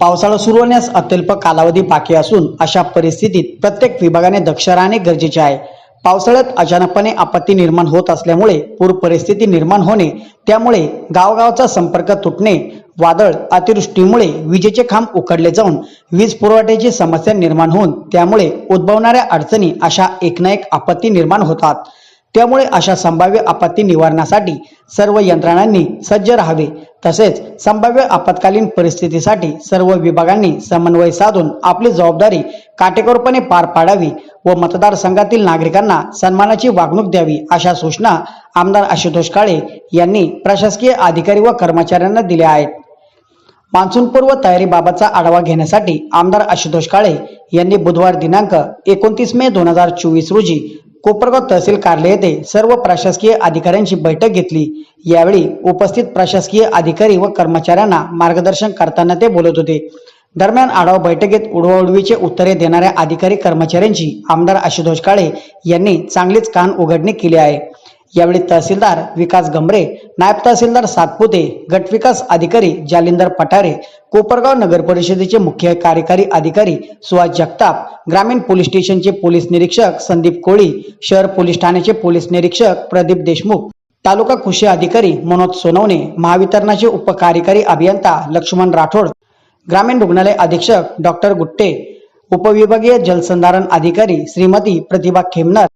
पावसाळा सुरू होण्यास अत्यल्प कालावधी बाकी असून अशा परिस्थितीत प्रत्येक विभागाने दक्ष राहणे गरजेचे आहे. पावसाळ्यात अचानकपणे आपत्ती निर्माण होत असल्यामुळे पूर परिस्थिती निर्माण होणे त्यामुळे गावगावचा संपर्क तुटणे वादळ अतिवृष्टीमुळे विजेचे खांब उकडले जाऊन वीज पुरवठ्याची समस्या निर्माण होऊन त्यामुळे उद्भवणाऱ्या अडचणी अशा एक ना एक आपत्ती निर्माण होतात. त्यामुळे अशा संभाव्य आपत्ती निवारणासाठी सर्व यंत्रणांनी सज्ज राहावे. तसेच संभाव्य आपत्कालीन परिस्थितीसाठी सर्व विभागांनी समन्वय साधून आपली जबाबदारी काटेकोरपणे पार पाडावी व मतदारसंघातील नागरिकांना सन्मानाची वागणूक द्यावी अशा सूचना आमदार आशुतोष काळे यांनी प्रशासकीय अधिकारी व कर्मचाऱ्यांना दिल्या आहेत. मान्सूनपूर्व तयारीबाबतचा आढावा घेण्यासाठी आमदार आशुतोष काळे यांनी बुधवार दिनांक एकोणतीस मे दोन हजार चोवीस रोजी कोपरगाव तहसील कार्यालय येथे सर्व प्रशासकीय अधिकाऱ्यांची बैठक घेतली. यावेळी उपस्थित प्रशासकीय अधिकारी व कर्मचाऱ्यांना मार्गदर्शन करताना ते बोलत होते. दरम्यान आढावा बैठकीत उडवाउडवीचे उत्तरे देणाऱ्या अधिकारी कर्मचाऱ्यांची आमदार आशुतोष काळे यांनी चांगलीच कान उघडणी केली आहे. यावेळी तहसीलदार विकास गमरे नायब तहसीलदार सातपुते गटविकास अधिकारी जालिंदर पठारे कोपरगाव नगर परिषदेचे मुख्य कार्यकारी अधिकारी सुहास जगताप ग्रामीण पोलीस स्टेशनचे पोलीस निरीक्षक संदीप कोळी शहर पोलीस ठाण्याचे पोलीस निरीक्षक प्रदीप देशमुख तालुका कृषी अधिकारी मनोज सोनवणे महावितरणाचे उपकार्यकारी अभियंता लक्ष्मण राठोड ग्रामीण रुग्णालय अधीक्षक डॉक्टर गुट्टे उपविभागीय जलसंधारण अधिकारी श्रीमती प्रतिभा खेमनर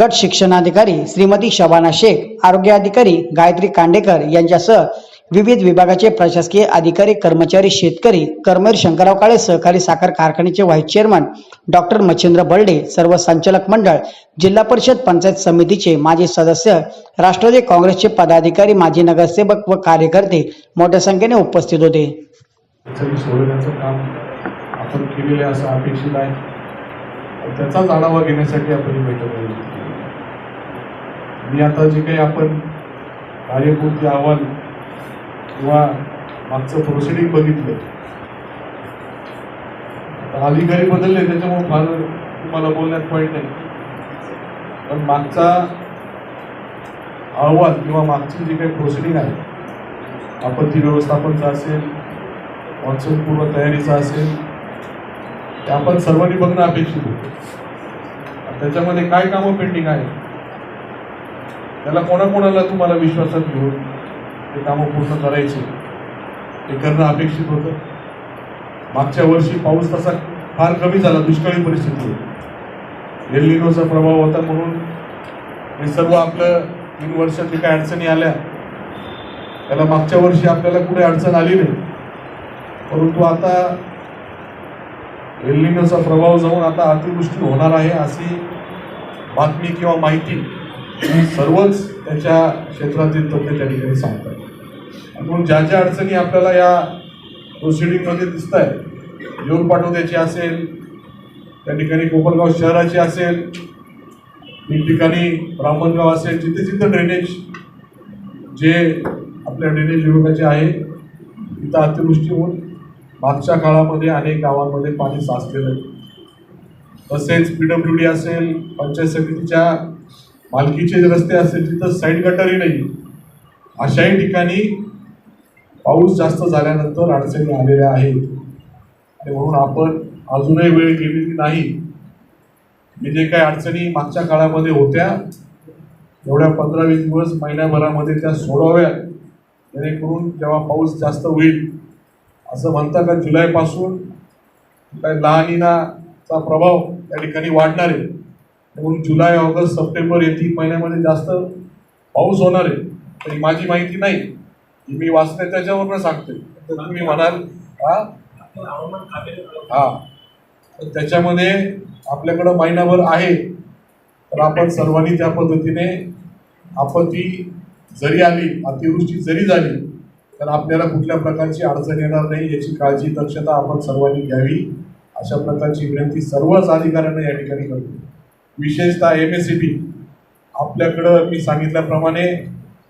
गट शिक्षणाधिकारी श्रीमती शबाना शेख आरोग्य अधिकारी गायत्री कांडेकर यांच्यासह विविध विभागाचे प्रशासकीय अधिकारी कर्मचारी शेतकरी कर्मवीर शंकरराव काळे सहकारी साखर कारखान्याचे vice chairman doctor Machhindra Barde सर्व संचालक मंडळ जिल्हा परिषद पंचायत समितीचे माजी सदस्य राष्ट्रवादी काँग्रेसचे पदाधिकारी माजी नगरसेवक व कार्यकर्ते मोठ्या संख्येने उपस्थित होते. काम आपण असं अपेक्षित आहे. त्याचाच आढावा घेण्यासाठी आपण बैठक मी आता जे काही आपण कार्यपूर्ती अहवाल किंवा मागचं प्रोसिडिंग बघितलं आता अधिकारी बदलले त्याच्यामुळे फार तुम्हाला बोलण्यात पॉईंट नाही. पण मागचा अहवाल किंवा मागची जी काही प्रोसिडिंग आहे आपत्ती व्यवस्थापनचा असेल मान्सून पूर्व तयारीचा असेल ते आपण सर्वांनी बघणं अपेक्षित होतं. त्याच्यामध्ये काय कामं पेंडिंग आहे त्याला कोणाकोणाला तुम्हाला विश्वासात घेऊन ते कामं पूर्ण करायचे ते करणं अपेक्षित होतं. मागच्या वर्षी पाऊस तसा फार कमी झाला दुष्काळी परिस्थिती होती एलिनोचा प्रभाव होता म्हणून हे सर्व आपलं तीन वर्षात जे काही अडचणी आल्या. त्याला मागच्या वर्षी आपल्याला कुठे अडचण आली नाही. परंतु आता एलिनोचा प्रभाव जाऊन आता अतिवृष्टी होणार आहे अशी बातमी किंवा माहिती सर्वच त्याच्या क्षेत्रातील तोटे त्या ठिकाणी सांगतात. म्हणून ज्या ज्या अडचणी आपल्याला या प्रोसिडिंगमध्ये दिसत आहेत येऊन पाठवण्याची असेल त्या ठिकाणी कोपरगाव शहराची असेल ठिकठिकाणी ब्राह्मणगाव असेल जिथे जिथे ड्रेनेज जे आपल्या ड्रेनेज विभागाचे आहे तिथं अतिवृष्टी होऊन मागच्या काळामध्ये अनेक गावांमध्ये पाणी साचलेलं आहे. तसेच पी डब्ल्यू डी असेल पंचायत समितीच्या मालकीचे रस्ते असतील तिथं साईड गटारी नाही. अशाही ठिकाणी पाऊस जास्त झाल्यानंतर अडचणी आलेल्या आहेत. आणि म्हणून आपण अजूनही वेळ गेलेली नाही. मी जे काही अडचणी मागच्या काळामध्ये होत्या एवढ्या पंधरा वीस दिवस महिन्याभरामध्ये त्या सोडाव्या जेणेकरून जेव्हा पाऊस जास्त होईल असं म्हणता का जुलैपासून काय लहानिनाचा प्रभाव त्या ठिकाणी वाढणार आहे. म्हणून जुलै ऑगस्ट सप्टेंबर या तीन महिन्यामध्ये जास्त पाऊस होणार आहे तरी माझी माहिती नाही. ही मी वाचते त्याच्यावरनं सांगते तर तुम्ही म्हणाल हा? हा. तर त्याच्यामध्ये आपल्याकडं महिनाभर आहे. तर आपण सर्वांनी त्या पद्धतीने आपत्ती जरी आली अतिवृष्टी जरी झाली तर आपल्याला कुठल्या प्रकारची अडचण येणार नाही याची काळजी दक्षता आपण सर्वांनी घ्यावी अशा प्रकारची विनंती सर्वच अधिकाऱ्यांना या ठिकाणी करतो. विशेषतः एम एस सी बी आपल्याकडं मी सांगितल्याप्रमाणे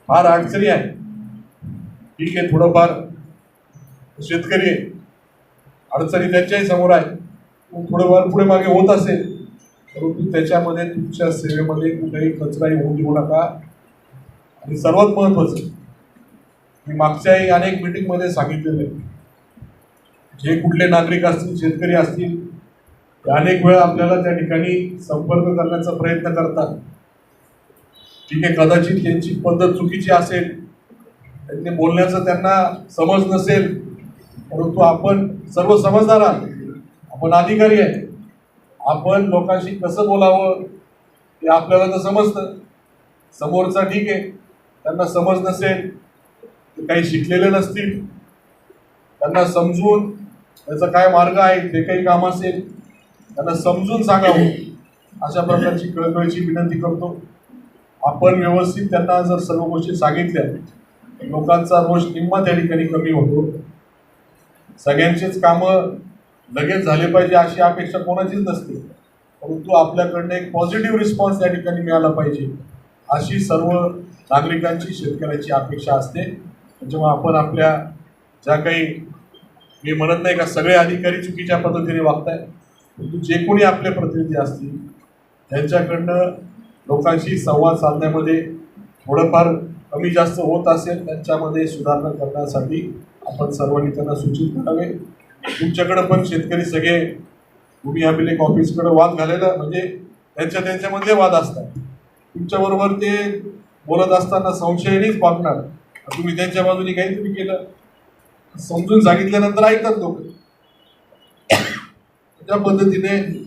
फार अडचणी आहे ठीक आहे थोडंफार शेतकरी आहे. अडचणी त्यांच्याही समोर आहे थोडंफार पुढे मागे होत असेल परंतु त्याच्यामध्ये तुमच्या सेवेमध्ये कुठेही कचराही होऊ देऊ नका. आणि सर्वात महत्त्वाचं मी मागच्याही अनेक मिटिंगमध्ये सांगितलेलं आहे. जे कुठले नागरिक असतील शेतकरी असतील अनेक वेळा आपल्याला त्या ठिकाणी संपर्क करण्याचा प्रयत्न करतात. ठीक आहे कदाचित त्यांची पद्धत चुकीची असेल त्यांनी बोलण्याचं त्यांना समज नसेल परंतु आपण सर्व समजदार आहात आपण अधिकारी आहे. आपण लोकांशी कसं बोलावं ते आपल्याला तर समजतं. समोरचा ठीक आहे त्यांना समज नसेल ते काही शिकलेले नसतील त्यांना समजून त्याचा काय मार्ग आहे ते काही काम असेल त्यांना समजून सांगावं. अशा प्रकारची कळकळीची विनंती करतो. आपण व्यवस्थित त्यांना जर सर्व गोष्टी सांगितल्या लोकांचा रोष निम्मा त्या ठिकाणी कमी होतो. सगळ्यांचेच कामं लगेच झाले पाहिजे अशी अपेक्षा कोणाचीच नसते. परंतु आपल्याकडनं एक पॉझिटिव्ह रिस्पॉन्स त्या ठिकाणी मिळाला पाहिजे अशी सर्व नागरिकांची शेतकऱ्याची अपेक्षा असते. त्याच्यामुळे आपण आपल्या ज्या काही मी म्हणत नाही का सगळे अधिकारी चुकीच्या पद्धतीने वागताय परंतु जे कोणी आपले प्रतिनिधी असतील त्यांच्याकडनं लोकांशी संवाद साधण्यामध्ये थोडंफार कमी जास्त होत असेल त्यांच्यामध्ये सुधारणा करण्यासाठी आपण सर्वांनी त्यांना सूचित करावे. तुमच्याकडं पण शेतकरी सगळे तुम्ही अभिलेख ऑफिसकडे वाद घालायला म्हणजे त्यांच्या त्यांच्यामध्ये वाद असतात. तुमच्याबरोबर ते बोलत असताना संशयनेच वागणार. तुम्ही त्यांच्या बाजूने काहीतरी केलं. समजून सांगितल्यानंतर ऐकतात लोक. त्या पद्धतीने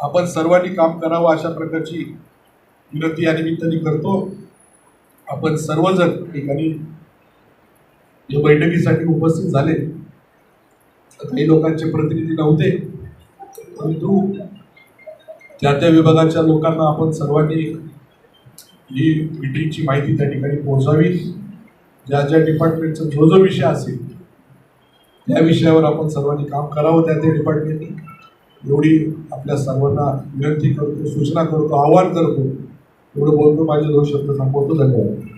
आपण सर्वांनी काम करावं अशा प्रकारची विनंती या निमित्ताने करतो. आपण सर्वजण ठिकाणी या बैठकीसाठी उपस्थित झाले. काही लोकांचे प्रतिनिधी नव्हते. परंतु त्या त्या विभागाच्या लोकांना आपण सर्वांनी ही मिटिंगची माहिती त्या ठिकाणी पोहोचावी. ज्या ज्या डिपार्टमेंटचा जो जो विषय असेल त्या विषयावर आपण सर्वांनी काम करावं त्या त्या डिपार्टमेंटनी एवढी आपल्या सर्वांना विनंती करतो सूचना करतो आवाहन करतो. एवढं बोलतो माझे दोन शब्द थांबवतो धन्यवाद.